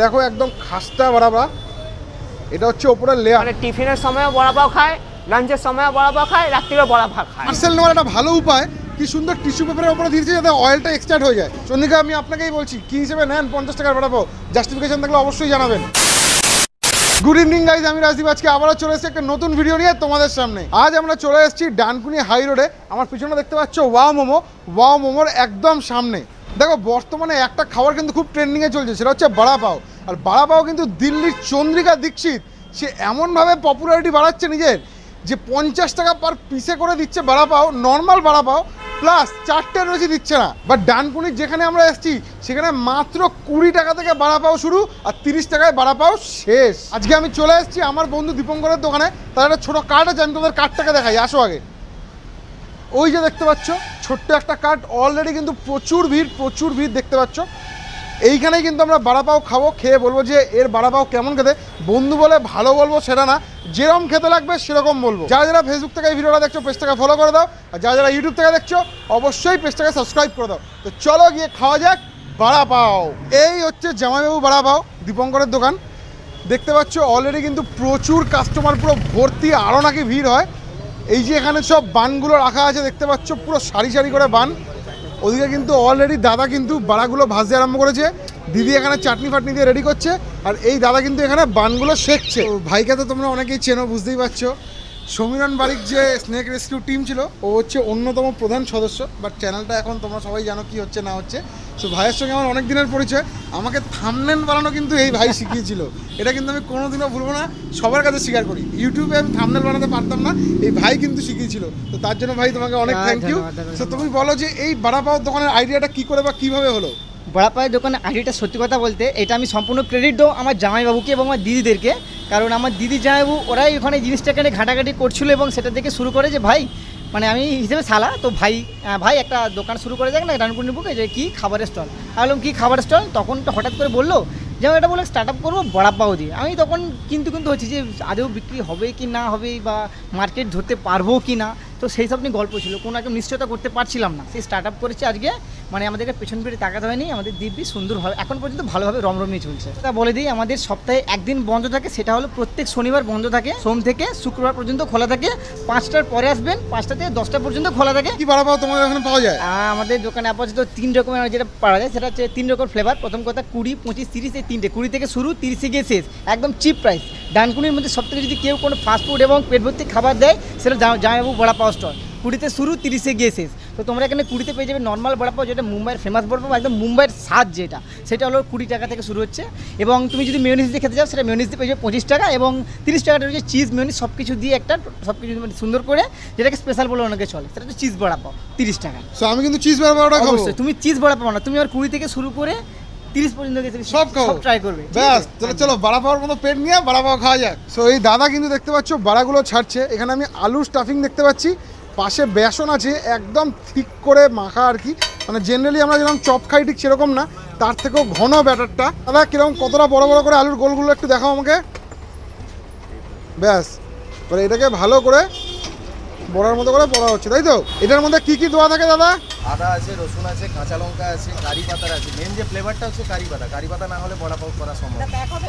দেখো একদম খাস্তা বাড়াবা এটা হচ্ছে ওপরের লেয়ার মানে টিফিনের সময়ও বড়া পাও খায় লাঞ্চের সময়ও বড়া পাও খায় রাত্রিরেও বড়া ভাত খায়। পার্সেল নেওয়ার একটা ভালো উপায় কি সুন্দর টিস্যু পেপারের উপরে দিয়েছে যাতে অয়েলটা এক্সট্রাক্ট হয়ে যায়। চন্দ্রিকা আমি আপনাকেই বলছি কি হিসেবে নেন পঞ্চাশ টাকার বাড়াবো জাস্টিফিকেশন থাকলে অবশ্যই জানাবেন। গুড ইভিনিং গাইজ আমি রাজদীপ। আজকে আবারও চলে এসেছি একটা নতুন ভিডিও নিয়ে তোমাদের সামনে। আজ আমরা চলে এসেছি ডানকুনি হাই রোডে আমার পিছনে দেখতে পাচ্ছ ওয়াও মোমো। ওয়াও মোমোর একদম সামনে। দেখো বর্তমানে একটা খাবার কিন্তু খুব ট্রেন্ডিংয়ে চলছে সেটা হচ্ছে বড়া পাও। আর বড়া পাও কিন্তু দিল্লির চন্দ্রিকা দীক্ষিত। সে এমনভাবে পপুলারিটি বাড়াচ্ছে নিজের যে পঞ্চাশ টাকা পার পিসে করে দিচ্ছে বড়া পাও নর্মাল বড়া পাও প্লাস চারটে রয়েছে দিচ্ছে না। বাট ডানকুনির যেখানে আমরা এসেছি, সেখানে মাত্র কুড়ি টাকা থেকে বাড়া পাও শুরু আর তিরিশ টাকায় বাড়া পাও শেষ। আজকে আমি চলে এসেছি আমার বন্ধু দীপঙ্করের দোকানে। তার একটা ছোটো কার্ড আছে, আমি তোমাদের কার্ডটাকে দেখাই। আসো আগে। ওই যে দেখতে পাচ্ছ, ছোট্ট একটা কার্ড অলরেডি কিন্তু প্রচুর ভিড় প্রচুর ভিড় দেখতে পাচ্ছ। এইখানেই কিন্তু আমরা বাড়াপাও খাব, খেয়ে বলব যে এর বাড়াপাও কেমন খেতে। বন্ধু বলে ভালো বলব সেটা না যেরকম খেতে লাগবে সেরকম বলব। যারা যারা ফেসবুক থেকে এই ভিডিওটা দেখছ পেজটাকে ফলো করে দাও, আর যারা যারা ইউটিউব থেকে দেখছ, অবশ্যই পেজটাকে সাবস্ক্রাইব করে দাও। তো চলো গিয়ে খাওয়া যাক বাড়া পাও এই হচ্ছে জামাইবাবু বাড়া পাও দীপঙ্করের দোকান। দেখতে পাচ্ছ অলরেডি কিন্তু প্রচুর কাস্টমার পুরো ভর্তি আরও নাকি ভিড় হয়। এই যে এখানে সব বানগুলো রাখা আছে, দেখতে পাচ্ছ, পুরো সারি সারি করে বান। ওদিকে কিন্তু অলরেডি দাদা কিন্তু বাড়াগুলো ভাজতে আরম্ভ করেছে। দিদি এখানে চাটনি ফাটনি দিয়ে রেডি করছে। আর এই দাদা কিন্তু এখানে বানগুলো শেখছে। ভাইকে তো তোমরা অনেকেই চেনো, বুঝতেই পারছ। সমীরণ বারিক যে স্নেক রেস্কিউ টিম ছিল, ও হচ্ছে অন্যতম প্রধান সদস্য। বাট চ্যানেলটা এখন তোমরা সবাই জানো কি হচ্ছে, না হচ্ছে। সো ভাইয়ের সঙ্গে আমার অনেক দিনের পরিচয়। আমাকে থামনেল বানানো কিন্তু এই ভাই শিখিয়েছিল। এটা কিন্তু আমি কোনোদিনও ভুলবো না সবার কাছে স্বীকার করি। ইউটিউবে আমি থামনেল বানাতে পারতাম না এই ভাই কিন্তু শিখিয়েছিল। তো তার জন্য ভাই তোমাকে অনেক থ্যাংক ইউ। তো তুমি বলো যে এই বাড়া পাওয়ার দোকানের আইডিয়াটা কি করে বা কীভাবে হলো? বড়া পায়ের দোকানে আইডিটা সত্যি কথা বলতে এটা আমি সম্পূর্ণ ক্রেডিট দেবো আমার জামাইবাবুকে এবং আমার দিদিদেরকে। কারণ আমার দিদি জামাইবাবু ওরাই ওখানে জিনিসটাকে ঘাটাঘাটি করছিল এবং সেটা থেকে শুরু করে যে ভাই মানে আমি হিসেবে সালা তো ভাই ভাই একটা দোকান শুরু করে দেখ না রানপুরনি বুকে, যে কী খাবারের স্টল। আমি বললাম, কী খাবারের স্টল? তখন তো হঠাৎ করে বলল, যে আমি এটা বলে স্টার্ট আপ করব বড়া পাও দিয়ে আমি তখন কিন্তু কিন্তু হচ্ছে যে আদৌ বিক্রি হবে কি না হবে বা মার্কেট ধরতে পারব কি না, তো সেই সব নিয়ে গল্প ছিল। কোনো একটা নিশ্চয়তা করতে পারছিলাম না। সেই স্টার্ট আপ করেছি আজকে মানে আমাদেরকে পেছন ফিরে তাকাতে হয়নি আমাদের দিব্যি সুন্দরভাবে এখন পর্যন্ত ভালোভাবে রমরমিয়ে চলছে। তা বলে দিই আমাদের সপ্তাহে একদিন বন্ধ থাকে সেটা হলো প্রত্যেক শনিবার বন্ধ থাকে। সোম থেকে শুক্রবার পর্যন্ত খোলা থাকে। পাঁচটার পরে আসবেন পাঁচটা থেকে দশটা পর্যন্ত খোলা থাকে। কি বাড়া পাও তোমাদের এখানে পাওয়া যায়? আমাদের দোকানে আপাতত তিন রকমের যেটা পাওয়া যায় সেটা হচ্ছে তিন রকম ফ্লেভার প্রথম কথা কুড়ি পঁচিশ তিরিশ এই তিনটে। কুড়ি থেকে শুরু তিরিশে গিয়ে শেষ। একদম চিপ প্রাইস ডানকুনির মধ্যে সব থেকে যদি কেউ কোনো ফাস্টফুড এবং পেট ভর্তি খাবার দেয় সেটা জামা- জামাইবাবু বড়া পাওয়া স্টল কুড়িতে শুরু তিরিশে গিয়ে শেষ। তো তোমরা এখানে কুড়িতে পেয়ে যাবে নর্মাল বড়া পাও যেটা মুম্বাইয়ের ফেমাস বড়া পাও একদম মুম্বাইয়ের স্বাদ যেটা সেটা হলো কুড়ি টাকা থেকে শুরু হচ্ছে। এবং তুমি যদি মেয়নিস দিয়ে খেতে চাও সেটা মেয়নিস দিয়ে পেয়ে যাবে পঁচিশ টাকা এবং তিরিশ টাকাটা হচ্ছে চিজ মেয়নিস সব কিছু দিয়ে একটা সব কিছু মানে সুন্দর করে যেটাকে স্পেশাল বলে অনেকে চলে। সেটা হচ্ছে চিজ বড়া পাও তিরিশ টাকা। সো আমি কিন্তু চিজ বাড়া পাওয়াটা খাব। তুমি চিজ বড়া পাবো না তুমি আর কুড়ি থেকে শুরু করে তিরিশ পর্যন্ত গেছে সব ট্রাই করবে ব্যাস? তাহলে চলো বাড়া পাওয়ার মতো পেট নিয়ে বাড়া পাওয়া খাওয়া যাক। সো এই দাদা কিন্তু দেখতে পাচ্ছ বাড়াগুলো ছাড়ছে। এখানে আমি আলু স্টাফিং দেখতে পাচ্ছি। পাশে বেসন আছে একদম ঠিক করে মাখা আর কি। মানে জেনারেলি আমরা যেরকম চপ খাই ঠিক সেরকম না তার থেকেও ঘন ব্যাটারটা। দাদা কীরকম কতটা বড় বড় করে আলুর গোলগুলো একটু দেখাও আমাকে। ব্যাস এবারে এটাকে ভালো করে বড়ার মতো করে পড়া হচ্ছে তাই তো? এটার মধ্যে কি কি দেওয়া থাকে দাদা? আদা আছে রসুন আছে কাঁচা লঙ্কা আছে কারি পাতা আছে। মেন যে ফ্লেভারটা হচ্ছে কারি পাতা। কারি পাতা না হলে বড়া পাও করা সম্ভব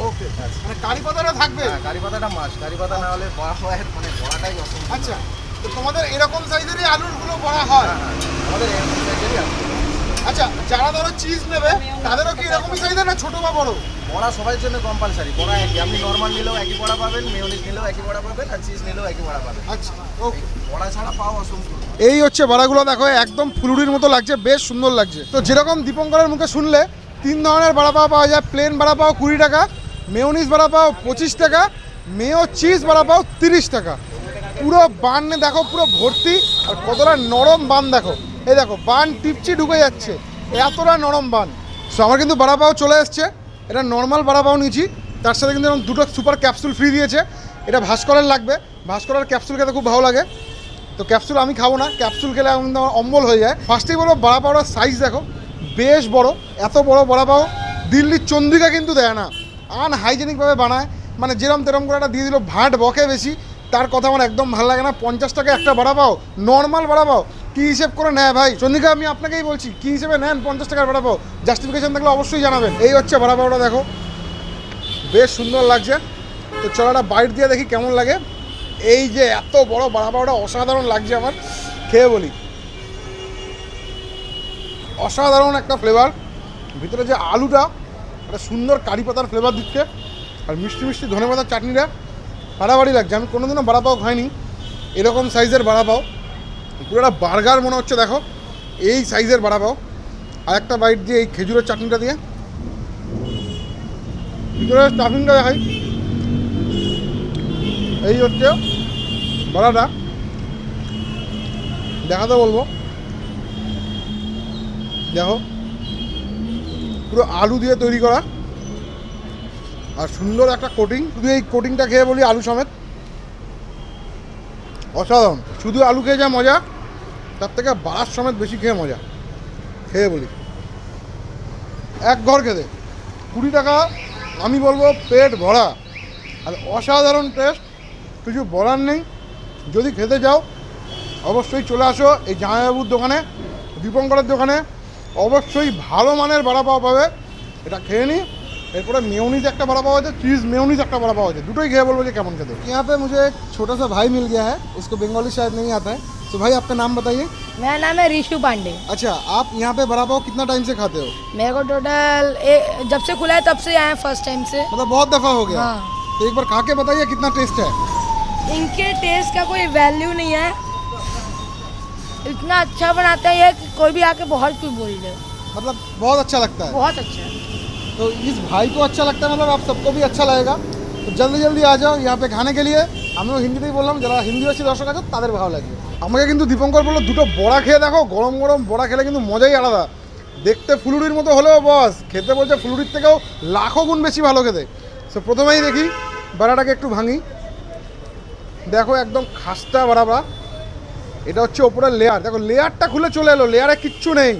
ওকে মানে কারি পাতাটা থাকবে? হ্যাঁ কারি পাতাটা মাস কারি পাতা না হলে বড়া পাওয়ার মানে বড়াটাই অসম্ভব। আচ্ছা। তো তোমাদের এরকম সাইজেরই আলুরগুলো বড়া হয়? আমাদের এরকম সাইজেরই আচ্ছা যারা ধরো চিজ নেবে তাদেরও কি এরকমই সাইজের না ছোট বা বড়? বড়া সবার জন্য কম্পালসারি বড়া একই। আপনি নর্মাল নিলেও একই বড়া পাবেন মেয়নিজ নিলেও একই বড়া পাবেন আর চিজ নিলেও একই বড়া পাবেন। আচ্ছা ওকে বড়া ছাড়া পাওয়া অসম্ভব। এই হচ্ছে বড়াগুলো দেখো একদম ফুলুরির মতো লাগছে বেশ সুন্দর লাগছে। তো যেরকম দীপঙ্করের মুখে শুনলে তিন ধরনের বড়া পাও পাওয়া যায়। প্লেন বড়া পাও কুড়ি টাকা মেয়নিজ বড়া পাও পঁচিশ টাকা মেয়ো চিজ বড়া পাও তিরিশ টাকা। পুরো বান দেখো, পুরো ভর্তি, আর কতটা নরম বান দেখো। এই দেখো, বান টিপচি ঢুকে যাচ্ছে, এতটা নরম বান। সো আমার কিন্তু বড়া পাও চলে এসছে, এটা নর্মাল বড়া পাও নিয়েছি, তার সাথে কিন্তু এরকম দুটো সুপার ক্যাপসুল ফ্রি দিয়েছে, এটা ভাস্করের লাগবে, ভাস্করের ক্যাপসুল খেতে খুব ভালো লাগে। তো ক্যাপসুল আমি খাব না ক্যাপসুল খেলে আমি আমার অম্বল হয়ে যায়। ফার্স্টেই বলব বড়া সাইজ দেখো, বেশ বড়, এত বড় বড়া পাও দিল্লির চন্দ্রিকা কিন্তু দেয় না। আনহাইজেনিকভাবে বানায় মানে যেরম তেরম করে একটা দিয়ে দিল, ভাট বকে বেশি তার কথা আমার একদম ভালো লাগে না। পঞ্চাশ টাকা একটা বড়া পাও নর্মাল বড়া পাও, কী হিসেব করে নেয় ভাই? চন্দ্রিকা, আমি আপনাকেই বলছি, কী হিসেবে নেন পঞ্চাশ টাকার বড়া পাও? জাস্টিফিকেশন থাকলে অবশ্যই জানাবেন। এই হচ্ছে বড়া পাওটা দেখো। বেশ সুন্দর লাগছে। তো চলো একটা বাইট দিয়ে দেখি কেমন লাগে। এই যে এত বড় বাড়া বাড়াটা অসাধারণ লাগছে আমার। খেয়ে বলি। অসাধারণ একটা ফ্লেভার ভিতরে যে আলুটা, একটা সুন্দর কারি পাতার ফ্লেভার দিচ্ছে। আর মিষ্টি মিষ্টি ধনে পাতার চাটনিটা। বাড়াবাড়ি লাগছে। আমি কোনোদিনও বাড়া পাও খাইনি। এরকম সাইজের বাড়া পাও। পুরো একটা বার্গার মনে হচ্ছে, দেখো। এই সাইজের বাড়া পাও। আর একটা বাইট দিয়ে এই খেজুরের চাটনিটা দিয়ে। ভিতরে স্টাফিংটা দেখাই। এই হচ্ছে বড়াটা। দেখাতে বলব। দেখো। পুরো আলু দিয়ে তৈরি করা। আর সুন্দর একটা কোটিং শুধু এই কোটিংটা খেয়ে বলি আলু সমেত। অসাধারণ। শুধু আলু খেয়ে যা মজা, তার থেকে বাস সমেত বেশি খেয়ে মজা। খেয়ে বলি। এক ঘর খেতে। কুড়ি টাকা, আমি বলব পেট ভরা। আর অসাধারণ টেস্ট কিছু বলার নেই। যদি খেতে যাও অবশ্যই চলে আসো এই জামাইবাবুর দোকানে, দীপঙ্করের দোকানে। অবশ্যই ভালো মানের বড়া পাওয়া পাবে। এটা খেয়ে নিই एरपर मेयोनीज एक बड़ा पाव जाए चीज़ मेयोनीज एक बड़ा पाव जाए दुटो ही गया बोलो कैमन खेते यहाँ पे मुझे एक छोटा सा भाई मिल गया है उसको बंगाली शायद नहीं आता है। तो भाई आपका नाम बताइए। मेरा नाम है रिशु पांडे। अच्छा आप यहाँ पे बड़ा पाव कितना टाइम से खाते हो? मेरे को टोटल जब से खुला है तब से आए फ़र्स्ट टाइम से। मतलब बहुत दफ़ा हो गया। हाँ। तो एक बार खा के बताइए कितना टेस्ट है। इनके टेस्ट का कोई वैल्यू नहीं है। इतना अच्छा बनाते हैं कि कोई भी आके बहुत कुछ बोल दे। मतलब बहुत अच्छा लगता है। बहुत अच्छा। है तो इस भाई को अच्छा लगता है मतलब आप सबको भी अच्छा लगेगा তো জলদি জলদি আ যাও यहाँ पे खाने के लिए আমিও হিন্দিতেই বললাম যারা হিন্দিভাষী দর্শক আছে তাদের ভালো লাগবে আমাকে কিন্তু দীপঙ্কর বললো দুটো বড়া খেয়ে দেখো গরম গরম বড়া খেলে কিন্তু মজাই আলাদা দেখতে ফুলুরির মতো হলেও বস খেতে বলছে ফুলুরির থেকেও লাখো গুণ বেশি ভালো খেতে সো প্রথমেই দেখি বড়াটাকে একটু ভাঙি দেখো একদম খাস্তা বড়াবা এটা হচ্ছে ওপরের লেয়ার দেখো লেয়ারটা খুলে চলে এলো লেয়ারে কিচ্ছু নেই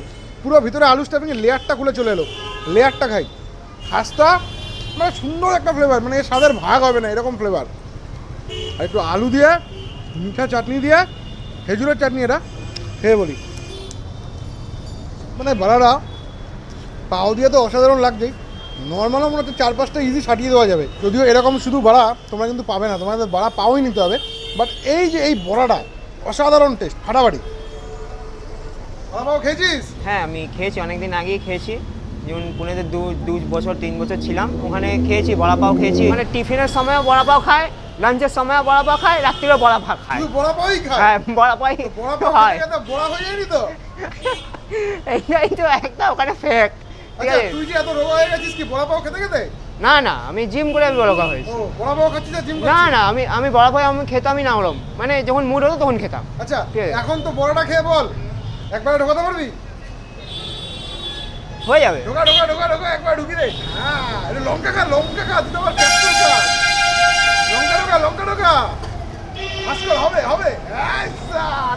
পুরো ভিতরে আলু স্টাফিং লেয়ারটা খুলে চলে এলো লেয়ারটা খাই খাসটা মানে সুন্দর একটা ফ্লেভার মানে স্বাদের ভাগ হবে না, এরকম ফ্লেভার আর একটু আলু দিয়ে, মিঠা চাটনি দিয়ে, খেজুরের চাটনি এটা খেয়ে বলি। মানে বাড়ারা, পাও দিয়ে তো অসাধারণ লাগছেই নর্মালও মনে হচ্ছে চার পাঁচটা ইজি সাটিয়ে দেওয়া যাবে। যদিও এরকম শুধু বাড়া, তোমরা কিন্তু পাবে না, তোমাদের বাড়া পাওই নিতে হবে। বাট এই যে এই বড়াটা, অসাধারণ টেস্ট ফাটাফাটি। খেয়েছিস? হ্যাঁ আমি খেয়েছি, অনেকদিন আগেই খেয়েছি। যেমন পুনেতে দু দু বছর তিন বছর ছিলাম। ওখানে খেয়েছি বড়া পাও খেয়েছি। মানে টিফিনের সময়ও বড়া পাও খায় লাঞ্চের সময়ও বড়া পাও খায় রাত্রিরেও বড়া পাও খায়। বড়া পাওই খায়? হ্যাঁ বড়া পাই বড়া পাও হয়। খেতে বড়া হয়ে যায়নি তো? এইটাই তো একটা ওখানে ফেক আচ্ছা তুই যে এত রোগা হয়ে গেছিস কি বড়া পাও খেতে খেতে? না না আমি জিম করে আমি বড় হয়েছি বড়া খাচ্ছিস জিম না না আমি আমি বড়া পাই আমি খেতামই না ওরম। মানে যখন মুড হতো তখন খেতাম। আচ্ছা এখন তো বড়াটা খেয়ে বল। একবারে ঢোকাতে পারবি? হয়ে যাবে। ঢোকা ঢোকা ঢোকা ঢোকা একবার ঢুকি দে হ্যাঁ এটা লঙ্কা খা লঙ্কা খা ক্যাপসুল খা লঙ্কা ঢোকা লঙ্কা ঢোকা। আজকাল হবে হবে।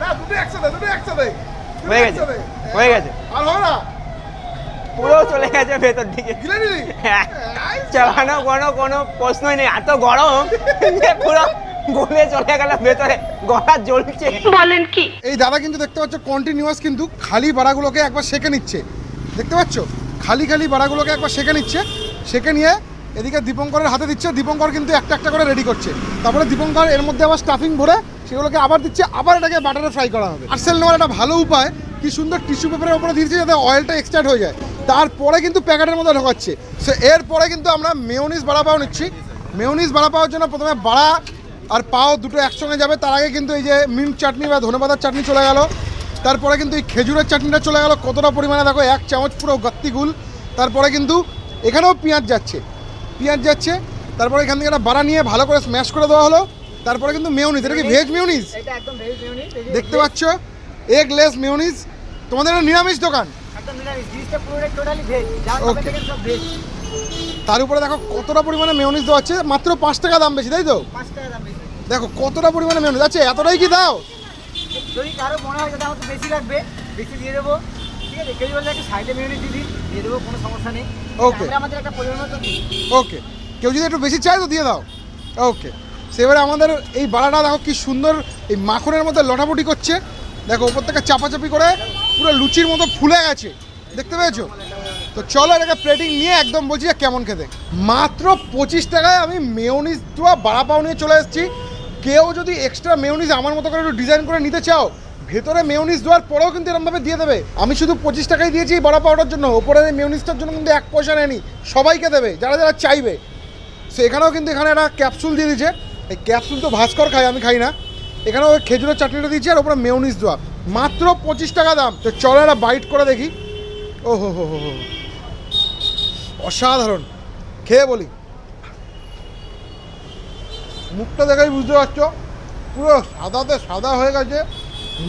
না দুটো একসাথে দুটো একসাথে। হয়ে গেছে, হয়ে গেছে। আর হবে না। পুরো চলে গেছে ভেতর দিকে। হ্যাঁ। চালানো কোনো কোনো প্রশ্নই নেই। এত গরম যে পুরো গলে চলে গেল ভেতরে। গলা জ্বলছে। এই দাদা কিন্তু দেখতে পাচ্ছ কন্টিনিউয়াস কিন্তু খালি বাড়াগুলোকে একবার সেকে নিচ্ছে। দেখতে পাচ্ছ? খালি খালি বাড়াগুলোকে একবার সেকে নিচ্ছে, সেকে নিয়ে এদিকে দীপঙ্করের হাতে দিচ্ছে, দীপঙ্কর কিন্তু একটা একটা করে রেডি করছে। তারপরে দীপঙ্কর এর মধ্যে আবার স্টাফিং ভরে সেগুলোকে আবার দিচ্ছে, আবার এটাকে বাটারে ফ্রাই করা হবে। পার্সেল নেওয়ার একটা ভালো উপায়, কি সুন্দর টিস্যু পেপারের উপরে দিচ্ছে যাতে অয়েলটা এক্সট্রাক্ট হয়ে যায়। তারপরে কিন্তু প্যাকেটের মধ্যে ঢোকাচ্ছে। সো এরপরে কিন্তু আমরা মেয়নিজ বাড়া পাও নিচ্ছি। মেয়নিজ বাড়া পাওয়ার জন্য প্রথমে বাড়া আর পাও দুটো একসঙ্গে যাবে। তার আগে কিন্তু এই যে মিন্ট চাটনি বা ধনেপাতার চাটনি চলে গেল। তারপরে কিন্তু এই খেজুরের চাটনিটা চলে গেল কতটা পরিমাণে? দেখো এক চামচ পুরো গত্তিগুল তারপরে কিন্তু এখানেও পেঁয়াজ যাচ্ছে। পেঁয়াজ যাচ্ছে তারপরে এখান থেকে একটা বাড়া নিয়ে ভালো করে স্ম্যাশ করে দেওয়া হলো। তারপরে কিন্তু মেয়নিজ এটা কি ভেজ মিউনিট দেখতে পাচ্ছ? এগ লেস মেয়নিজ তোমাদের এটা নিরামিষ দোকান। তার উপরে দেখো কতটা পরিমাণে মেয়নিজ দেওয়া হচ্ছে মাত্র পাঁচ টাকা দাম বেশি তাই তো? দেখো কতটা পরিমাণে মেয়নিজ আছে এতটাই কি দাও? যদি কারও মনে হয় যাতে আমার বেশি লাগবে বেশি দিয়ে দেবো। ঠিক আছে? কেউ বললে একটা সাইডে মিউনিট দিয়ে দিই দিয়ে দেবো কোনো সমস্যা নেই। ওকে আমাদের একটা পরিমাণ দিই ওকে কেউ যদি একটু বেশি চায় তো দিয়ে দাও। ওকে সেবারে আমাদের এই বাড়াটা দেখো কি সুন্দর এই মাখনের মধ্যে লটাপটি করছে। দেখো ওপর থেকে চাপাচাপি করে পুরো লুচির মতো ফুলে গেছে। দেখতে পেয়েছ? তো চলো এটাকে প্লেটিং নিয়ে একদম বলছি কেমন খেতে। মাত্র পঁচিশ টাকায় আমি মেয়নিজ দেওয়া বাড়া পাও নিয়ে চলে এসেছি। কেউ যদি এক্সট্রা মেয়নিজ আমার মতো করে একটু ডিজাইন করে নিতে চাও, ভেতরে মেয়নিজ দেওয়ার পরেও কিন্তু এরকমভাবে দিয়ে দেবে। আমি শুধু পঁচিশ টাকাই দিয়েছি বড়া পাউডার জন্য, ওপরে মেয়নিজটার জন্য কিন্তু এক পয়সা নেয়নি, সবাইকে দেবে, যারা যারা চাইবে। সো এখানেও কিন্তু এখানে একটা ক্যাপসুল দিয়ে দিয়েছে। এই ক্যাপসুল তো ভাস্কর খাই আমি খাই না। এখানেও খেজুরের চাটনিটা দিয়েছি আর ওপরে মেয়নিজ দেওয়া। মাত্র পঁচিশ টাকা দাম। তো চলো একটা বাইট করে দেখি। ও হো হো হো অসাধারণ। খেয়ে বলি। মুখটা দেখাই বুঝতে পারছ? পুরো সাদাতে সাদা হয়ে গেছে।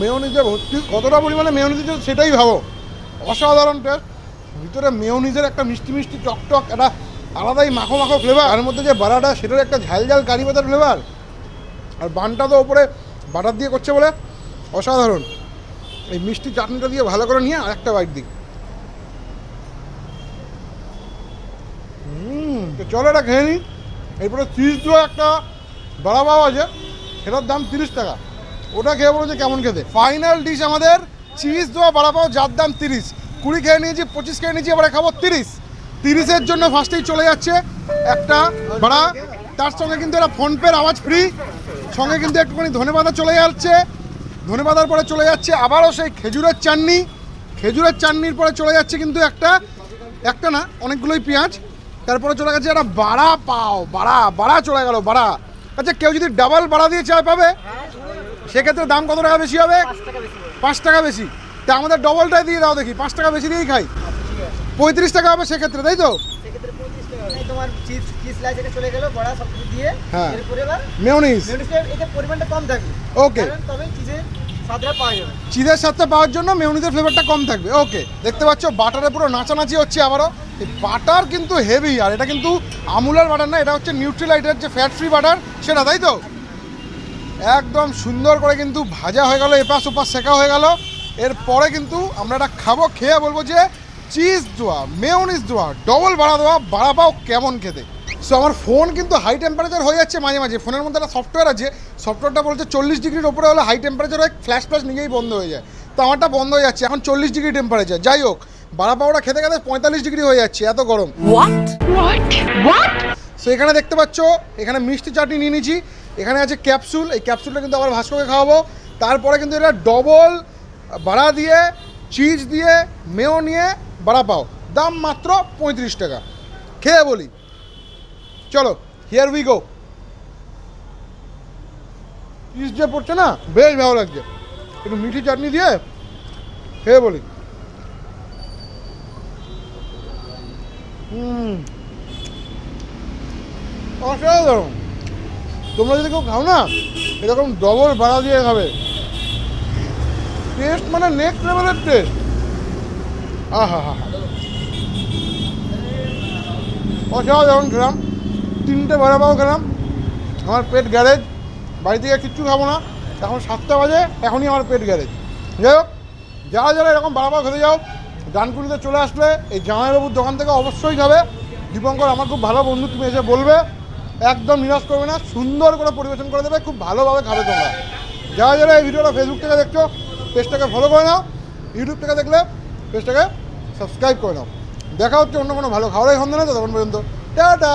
মেয়নিজে ভর্তি কতটা পরিমাণে মেয়নিজ সেটাই ভাবো। অসাধারণ টেস্ট ভিতরে মেয়নিজের একটা মিষ্টি মিষ্টি টকটক একটা আলাদাই মাখো মাখো ফ্লেভার তার মধ্যে যে বাড়াটা, সেটার একটা ঝাল ঝাল কারি পাতার ফ্লেভার আর বানটা তো ওপরে বাটার দিয়ে করছে বলে অসাধারণ। এই মিষ্টি চাটনিটা দিয়ে ভালো করে নিয়ে আরেকটা বাইট দিই। চলো এটা খেয়ে নিই। এরপরে চিজ দেওয়া একটা বড়া পাও আছে সেটার দাম তিরিশ টাকা। ওটা খেয়ে বলো যে কেমন খেতে। ফাইনাল ডিশ আমাদের চিজ দেওয়া, বড়া পাও, যার দাম তিরিশ। কুড়ি খেয়ে নিয়েছি, পঁচিশ খেয়ে নিয়েছি, এবারে খাব তিরিশ। তিরিশের জন্য ফার্স্টেই চলে যাচ্ছে একটা বড়া। তার সঙ্গে কিন্তু একটা ফোনপের আওয়াজ ফ্রি সঙ্গে কিন্তু একটুখানি ধনেপাতা চলে যাচ্ছে। ধনেপাতার পরে চলে যাচ্ছে আবারও সেই খেজুরের চাটনি। খেজুরের চাটনির পরে চলে যাচ্ছে কিন্তু একটা একটা না, অনেকগুলোই পেঁয়াজ। তারপরে চলে গেছে একটা বাড়া পাও, বাড়া বাড়া চলে গেল, বাড়া। আচ্ছা কেউ যদি ডাবল বাড়া দিয়ে চায় পাবে সেক্ষেত্রে দাম কত টাকা বেশি হবে? পাঁচ টাকা বেশি। তা আমাদের ডবলটাই দিয়ে দাও দেখি পাঁচ টাকা বেশি দিয়েই খাই। পঁয়ত্রিশ টাকা হবে সেক্ষেত্রে তাই তো? সেক্ষেত্রে পঁচিশ টাকা এই তোমার চিজ চিজ চলে গেল বড়া সব কিছু দিয়ে। মেয়নিজ পরিমাণটা কম থাকবে। ওকে চিজের স্বাদটা পাওয়ার জন্য মেয়নিজের ফ্লেভারটা কম থাকবে। ওকে দেখতে পাচ্ছ বাটারে পুরো নাচানাচি হচ্ছে আবারও। এই বাটার কিন্তু হেভি আর এটা কিন্তু আমুলার বাটার না, এটা হচ্ছে নিউট্রিলাইটের যে ফ্যাট ফ্রি বাটার, সেটা, তাই তো? একদম সুন্দর করে কিন্তু ভাজা হয়ে গেল, এপাশ ওপাশ শেখা হয়ে গেল। এরপরে কিন্তু আমরা এটা খাব, খেয়ে বলব যে চিজ দেওয়া মেয়নিজ দেওয়া ডবল বাড়া দোয়া বাড়া পাও কেমন খেতে। সো আমার ফোন কিন্তু হাই টেম্পারেচার হয়ে যাচ্ছে মাঝে মাঝে। ফোনের মধ্যে একটা সফটওয়্যার আছে। সফটওয়্যারটা বলছে চল্লিশ ডিগ্রির ওপরে হলে হাই টেম্পারেচার হয় ফ্ল্যাশ ফ্ল্যাশ নিজেই বন্ধ হয়ে যায়। তো আমারটা বন্ধ হয়ে যাচ্ছে। এখন চল্লিশ ডিগ্রি টেম্পারেচার যাই হোক বাড়া পাওয়াটা খেতে খেতে পঁয়তাল্লিশ ডিগ্রি হয়ে যাচ্ছে এত গরম। সো এখানে দেখতে পাচ্ছ এখানে মিষ্টি চাটনি নিয়ে নিয়েছি। এখানে আছে ক্যাপসুল এই ক্যাপসুলটা কিন্তু আবার ভাস্করকে খাওয়াবো। তারপরে কিন্তু এটা ডবল বাড়া দিয়ে চিজ দিয়ে মেও নিয়ে বাড়া পাও। দাম মাত্র পঁয়ত্রিশ টাকা। খেয়ে বলি। চলো হিয়ার উই গো চিজ যে পড়ছে না, বেশ ভালো লাগছে। একটু মিঠি চাটনি দিয়ে খেয়ে বলি। হুম, অসাধারণ। তোমরা যদি কেউ খাও না, এরকম ডবল ভাড়া দিয়ে খাবে। টেস্ট মানে নেক্সট লেভেলের টেস্ট আহা হা হা অসাধারণ খেলাম। তিনটে ভাড়া পাও খেলাম। আমার পেট গ্যারেজ। বাড়ি থেকে কিচ্ছু খাব না। এখন সাতটা বাজে, এখনই আমার পেট গ্যারেজ। যাই হোক, যারা যারা এরকম ভাড়া পাও খেতে যাও, ডানকুনিতে চলে আসলে এই জামাইবাবুর দোকান থেকে অবশ্যই যাবে। দীপঙ্কর, আমার খুব ভালো বন্ধু, তুমি এসে বলবে। একদম নিরাশ করবে না, সুন্দর করে পরিবেশন করে দেবে, খুব ভালোভাবে খাবে তোমরা। যারা যারা এই ভিডিওটা ফেসবুক থেকে দেখছ, পেজটাকে ফলো করে নাও। ইউটিউব থেকে দেখলে পেজটাকে সাবস্ক্রাইব করে নাও। দেখা হচ্ছে অন্য কোনো ভালো খাবারের সন্ধানে তো তখন পর্যন্ত, টাটা!